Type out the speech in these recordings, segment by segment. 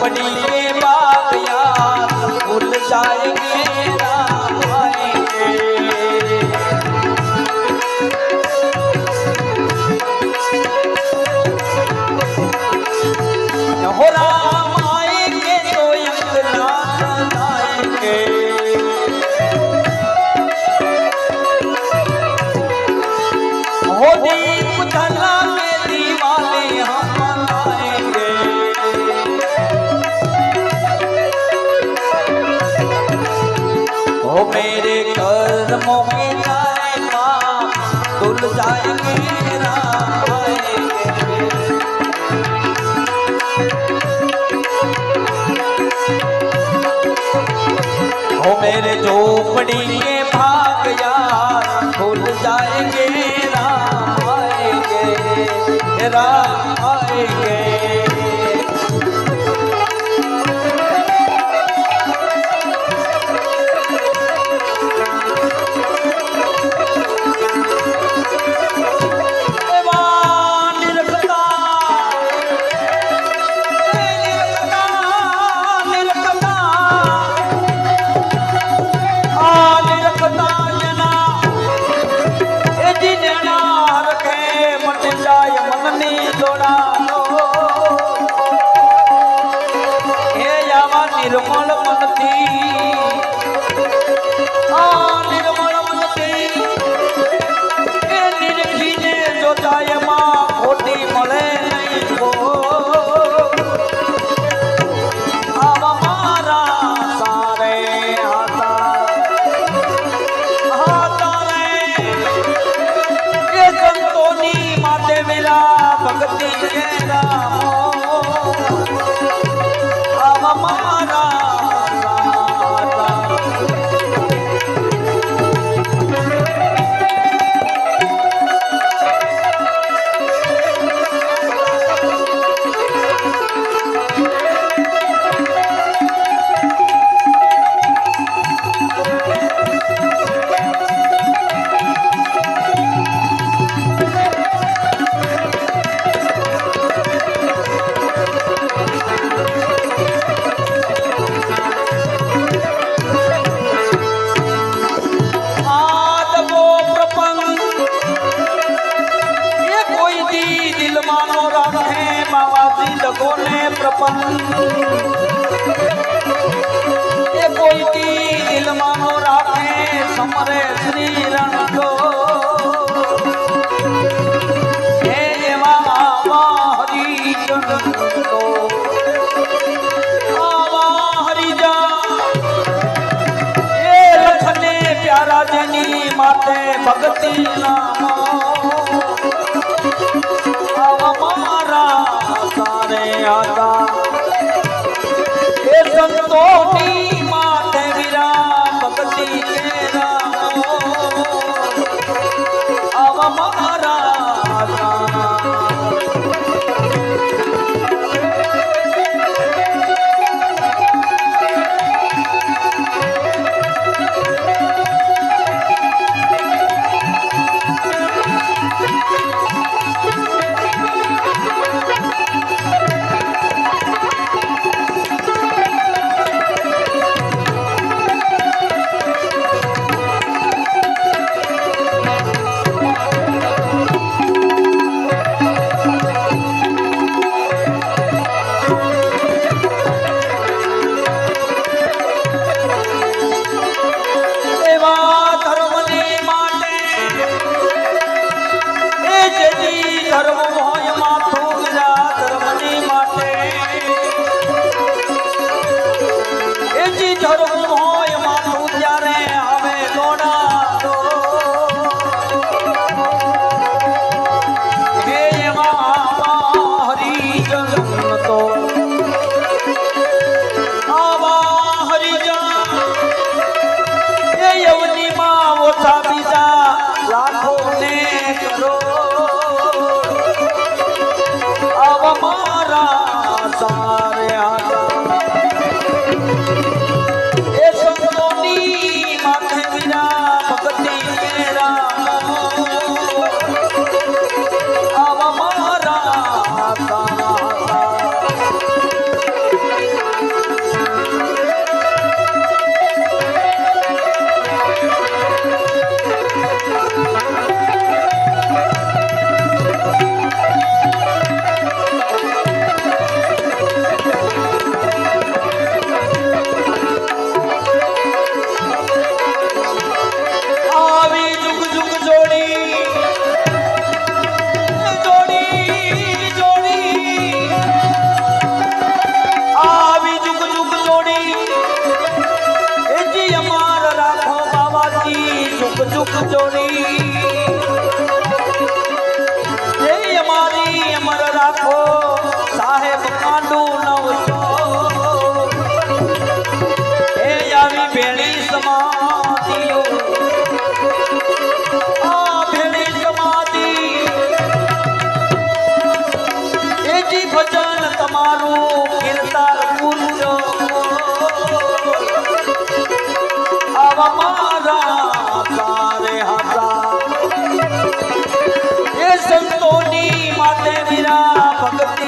झोपड़ी झोपड़ी के भाग यार भूल जाएंगे राम आएंगे राम आएंगे રખે મટી જાય મનની દોડાનો. નિર્મળ મનથી પ્રપંચ એ કોઈ દિલમાં નો રાખે સમરે શ્રી રણકો હે એવા હરિજન હરિજન એ લખને પ્યારા જેની માતે ભક્તિ આતા એ સંતોની ભજન તમારું કીર્તાર પૂરજો આવા મારા તારે હાથા એ સંતોની માટે વીરા ભક્તિ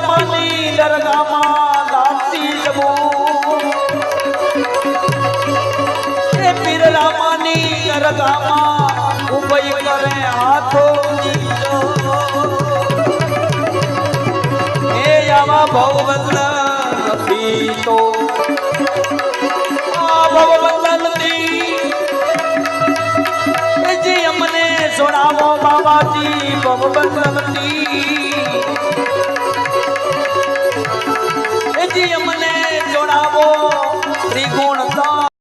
માની દરગામાં દાસી એ પીરલા માની દરગામાં ઉભઈ કરે હાથો એ આવા ભવબંધન નથી તો આ ભવબંધન નથી જે અમને છોડાવો બાબાજી ભવબંધન